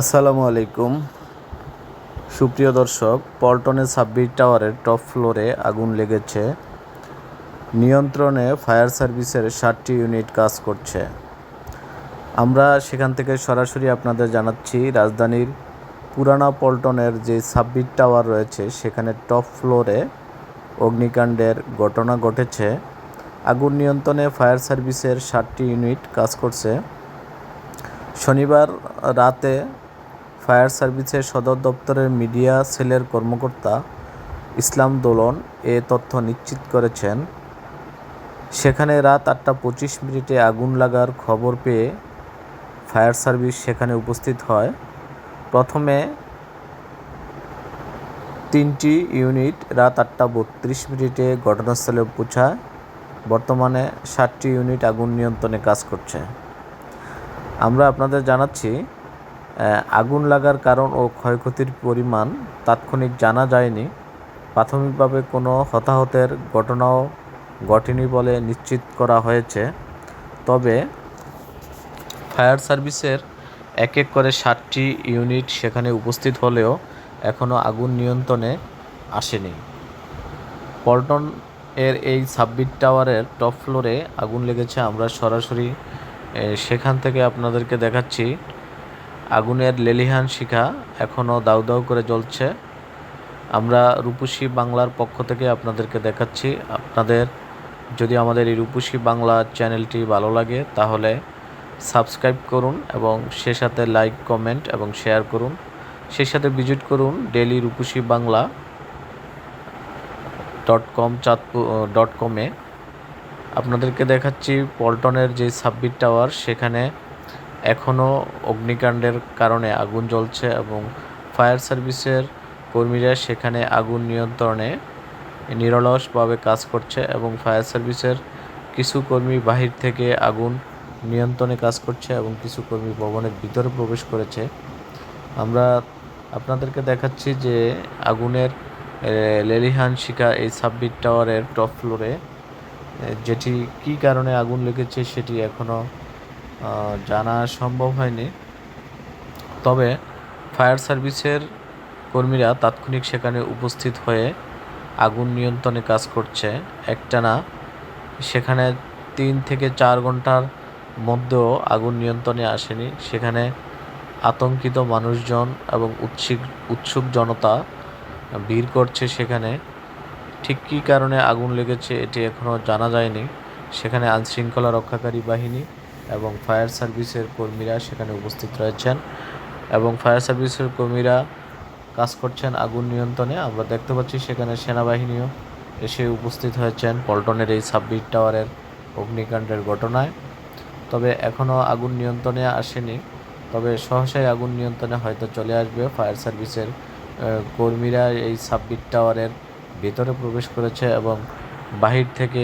আসসালামু আলাইকুম। সুপ্রিয় দর্শক পল্টনের সাব্বির টাওয়ারের টপ ফ্লোরে আগুন লেগেছে। নিয়ন্ত্রণে ফায়ার সার্ভিসের ষাটটি ইউনিট কাজ করছে। আমরা সেখান থেকে সরাসরি আপনাদের জানাচ্ছি, রাজধানীর পুরানা পল্টনের যে সাব্বির টাওয়ার রয়েছে, সেখানে টপ ফ্লোরে অগ্নিকাণ্ডের ঘটনা ঘটেছে। আগুন নিয়ন্ত্রণে ফায়ার সার্ভিসের ষাটটি ইউনিট কাজ করছে। শনিবার রাতে ফায়ার সার্ভিসের সদর দপ্তরের মিডিয়া সেলের কর্মকর্তা ইসলাম দোলন এ তথ্য নিশ্চিত করেছেন। সেখানে রাত আটটা পঁচিশ মিনিটে আগুন লাগার খবর পেয়ে ফায়ার সার্ভিস সেখানে উপস্থিত হয়। প্রথমে তিনটি ইউনিট রাত আটটা বত্রিশ মিনিটে ঘটনাস্থলে পৌঁছায়। বর্তমানে ষাটটি ইউনিট আগুন নিয়ন্ত্রণে কাজ করছে। আমরা আপনাদের জানাচ্ছি আগুন লাগার কারণ ও ক্ষয়ক্ষতির পরিমাণ তাৎক্ষণিক জানা যায়নি। প্রাথমিকভাবে কোনো হতাহতের ঘটনাও ঘটেনি বলে নিশ্চিত করা হয়েছে। তবে ফায়ার সার্ভিসের এক এক করে ষাটটি ইউনিট সেখানে উপস্থিত হলেও এখনও আগুন নিয়ন্ত্রণে আসেনি। পল্টন এর এই সাবমিট টাওয়ারের টপ ফ্লোরে আগুন লেগেছে। আমরা সরাসরি সেখান থেকে আপনাদেরকে দেখাচ্ছি আগুনের লেলিহান শিখা এখনও দাউ দাউ করে জ্বলছে। আমরা রূপসী বাংলার পক্ষ থেকে আপনাদেরকে দেখাচ্ছি। আপনাদের যদি আমাদের এই রূপসী বাংলা চ্যানেলটি ভালো লাগে, তাহলে সাবস্ক্রাইব করুন এবং সে সাথে লাইক, কমেন্ট এবং শেয়ার করুন। সেই সাথে ভিজিট করুন daily Rupashi Bangla dot com Chandpur dot কমে। আপনাদেরকে দেখাচ্ছি পল্টনের যে সাবমিট টাওয়ার, সেখানে এখনও অগ্নিকাণ্ডের কারণে আগুন জ্বলছে এবং ফায়ার সার্ভিসের কর্মীরা সেখানে আগুন নিয়ন্ত্রণে নিরলসভাবে কাজ করছে এবং ফায়ার সার্ভিসের কিছু কর্মী বাহির থেকে আগুন নিয়ন্ত্রণে কাজ করছে এবং কিছু কর্মী ভবনের ভিতরে প্রবেশ করেছে। আমরা আপনাদেরকে দেখাচ্ছি যে আগুনের লেলিহান শিকা এই সাবমিট টাওয়ারের টপ ফ্লোরে যেটি কী কারণে আগুন লেগেছে সেটি এখনও জানা সম্ভব হয়নি। তবে ফায়ার সার্ভিসের কর্মীরা তাৎক্ষণিক সেখানে উপস্থিত হয়ে আগুন নিয়ন্ত্রণে কাজ করছে। একটানা সেখানে তিন থেকে চার ঘণ্টার মধ্যেও আগুন নিয়ন্ত্রণে আসেনি। সেখানে আতঙ্কিত মানুষজন এবং উৎসিক, উৎসুক জনতা ভিড় করছে সেখানে। ঠিক কী কারণে আগুন লেগেছে এটি এখনও জানা যায়নি। সেখানে আইনশৃঙ্খলা রক্ষাকারী বাহিনী এবং ফায়ার সার্ভিসের কর্মীরা সেখানে উপস্থিত রয়েছেন এবং ফায়ার সার্ভিসের কর্মীরা কাজ করছেন আগুন নিয়ন্ত্রণে। আমরা দেখতে পাচ্ছি সেখানে সেনাবাহিনীও এসে উপস্থিত হয়েছেন। পল্টনের এই সাবমিট টাওয়ারের অগ্নিকাণ্ডের ঘটনায়। তবে এখনও আগুন নিয়ন্ত্রণে আসেনি। তবে সহসাই আগুন নিয়ন্ত্রণে হয়তো চলে আসবে। ফায়ার সার্ভিসের কর্মীরা এই সাবমিট টাওয়ারের ভেতরে প্রবেশ করেছে এবং বাহির থেকে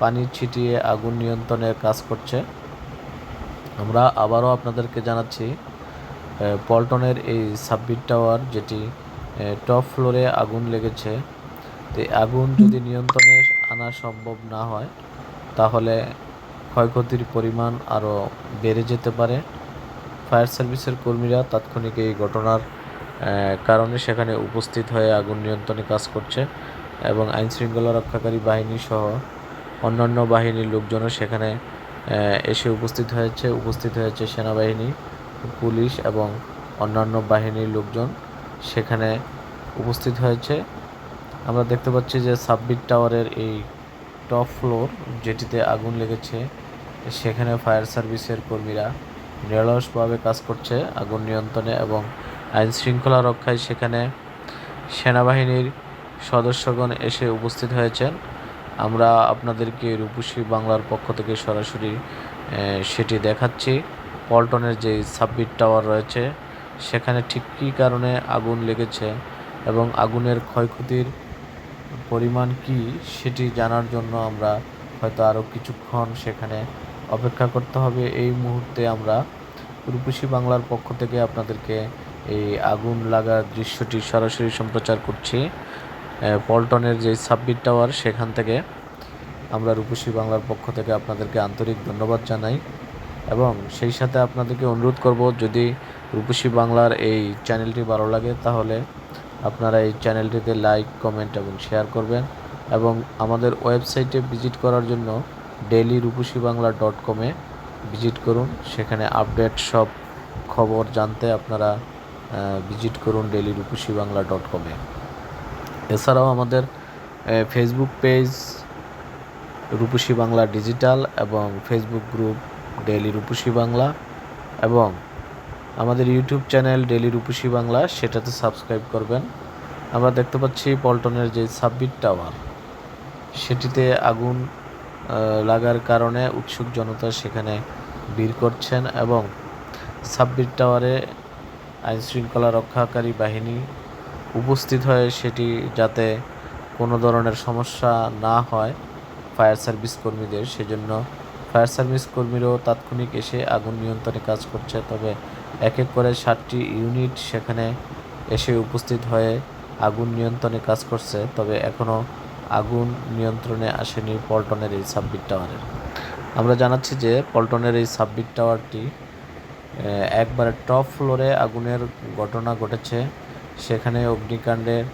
পানি ছিটিয়ে আগুন নিয়ন্ত্রণের কাজ করছে। আমরা আবারও আপনাদেরকে জানাচ্ছি পল্টনের এই সাবমিট টাওয়ার যেটি টপ ফ্লোরে আগুন লেগেছে তো আগুন যদি নিয়ন্ত্রণে আনা সম্ভব না হয় তাহলে ক্ষয়ক্ষতির পরিমাণ আরও বেড়ে যেতে পারে। ফায়ার সার্ভিসের কর্মীরা তাৎক্ষণিক এই ঘটনার কারণে সেখানে উপস্থিত হয়ে আগুন নিয়ন্ত্রণে কাজ করছে এবং আইনশৃঙ্খলা রক্ষাকারী বাহিনী সহ অন্যান্য বাহিনীর লোকজনও সেখানে এসে উপস্থিত হয়েছে উপস্থিত হয়েছে সেনাবাহিনী, পুলিশ এবং অন্যান্য বাহিনীর লোকজন। সেখানে উপস্থিত হয়েছে। আমরা দেখতে পাচ্ছি যে সাবমিট টাওয়ারের এই টপ ফ্লোর, যেটিতে আগুন লেগেছে, সেখানে ফায়ার সার্ভিসের কর্মীরা নিরলসভাবে কাজ করছে আগুন নিয়ন্ত্রণে এবং আইন শৃঙ্খলা রক্ষায় সেখানে সেনাবাহিনীর সদস্যগণ এসে উপস্থিত হয়েছেন। আমরা আপনাদেরকে রূপসী বাংলার পক্ষ থেকে সরাসরি সেটি দেখাচ্ছি। পল্টনের যে সাবমিট টাওয়ার রয়েছে, সেখানে ঠিক কী কারণে আগুন লেগেছে এবং আগুনের ক্ষয়ক্ষতির পরিমাণ কি সেটি জানার জন্য আমরা হয়তো আরও কিছুক্ষণ সেখানে অপেক্ষা করতে হবে। এই মুহূর্তে আমরা রূপসী বাংলার পক্ষ থেকে আপনাদেরকে এই আগুন লাগার দৃশ্যটি সরাসরি সম্প্রচার করছি। পল্টনের যে সাবমিট টাওয়ার, সেখান থেকে আমরা রূপসী বাংলার পক্ষ থেকে আপনাদেরকে আন্তরিক ধন্যবাদ জানাই এবং সেই সাথে আপনাদেরকে অনুরোধ করব, যদি রূপসী বাংলার এই চ্যানেলটি ভালো লাগে, তাহলে আপনারা এই চ্যানেলটিতে লাইক, কমেন্ট এবং শেয়ার করবেন এবং আমাদের ওয়েবসাইটে ভিজিট করার জন্য ডেলি রূপসী বাংলা ডট কমে ভিজিট করুন। সেখানে আপডেট সব খবর জানতে আপনারা ভিজিট করুন ডেলি রূপসী বাংলা ডট কমে এছাড়াও আমাদের Facebook page Rupashi Bangla digital এবং Facebook group daily Rupashi Bangla এবং আমাদের YouTube channel daily Rupashi Bangla, সেটাতে সাবস্ক্রাইব করবেন। আমরা দেখতে পাচ্ছি পল্টনের যে সাবমিট টাওয়ার, সেটিতে আগুন লাগার কারণে উৎসুক জনতা সেখানে ভিড় করছেন এবং সাবমিট টাওয়ারে আইনশৃঙ্খলা রক্ষাকারী বাহিনী উপস্থিত হয়ে সেটি যাতে কোনো ধরনের সমস্যা না হয় ফায়ার সার্ভিস কর্মীদের, সেজন্য ফায়ার সার্ভিস কর্মীরাও তাৎক্ষণিক এসে আগুন নিয়ন্ত্রণে কাজ করছে। তবে এক এক করে সাতটি ইউনিট সেখানে এসে উপস্থিত হয়ে আগুন নিয়ন্ত্রণে কাজ করছে, তবে এখনও আগুন নিয়ন্ত্রণে আসেনি পল্টনের এই সাবমিট টাওয়ারের। আমরা জানাচ্ছি যে পল্টনের এই সাবমিট টাওয়ারটি একবারে টপ ফ্লোরে আগুনের ঘটনা ঘটেছে। সেখানে অগ্নিকাণ্ডের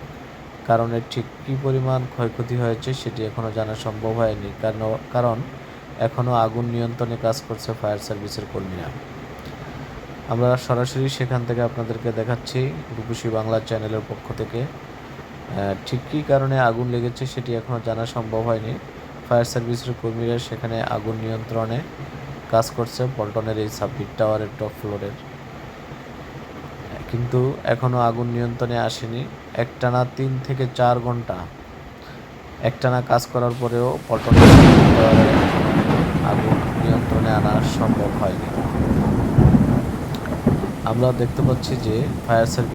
কারণে ঠিক কী পরিমাণ ক্ষয়ক্ষতি হয়েছে সেটি এখনও জানা সম্ভব হয়নি। কারণ কারণ এখনও আগুন নিয়ন্ত্রণে কাজ করছে ফায়ার সার্ভিসের কর্মীরা। আমরা সরাসরি সেখান থেকে আপনাদেরকে দেখাচ্ছি রূপসী বাংলা চ্যানেলের পক্ষ থেকে। ঠিক কী কারণে আগুন লেগেছে সেটি এখনও জানা সম্ভব হয়নি। ফায়ার সার্ভিসের কর্মীরা সেখানে আগুন নিয়ন্ত্রণে কাজ করছে। পল্টনের এই সাবমিট টাওয়ারের টপ ফ্লোরের। কিন্তু এখনও আগুন নিয়ন্ত্রণে আসেনি। একটানা তিন থেকে চার ঘণ্টা। একটানা কাজ করার পরেও পল্টন আগুন নিয়ন্ত্রণে আনা সম্ভব হয়নি। আমরা দেখতে পাচ্ছি যে ফায়ার সার্ভিস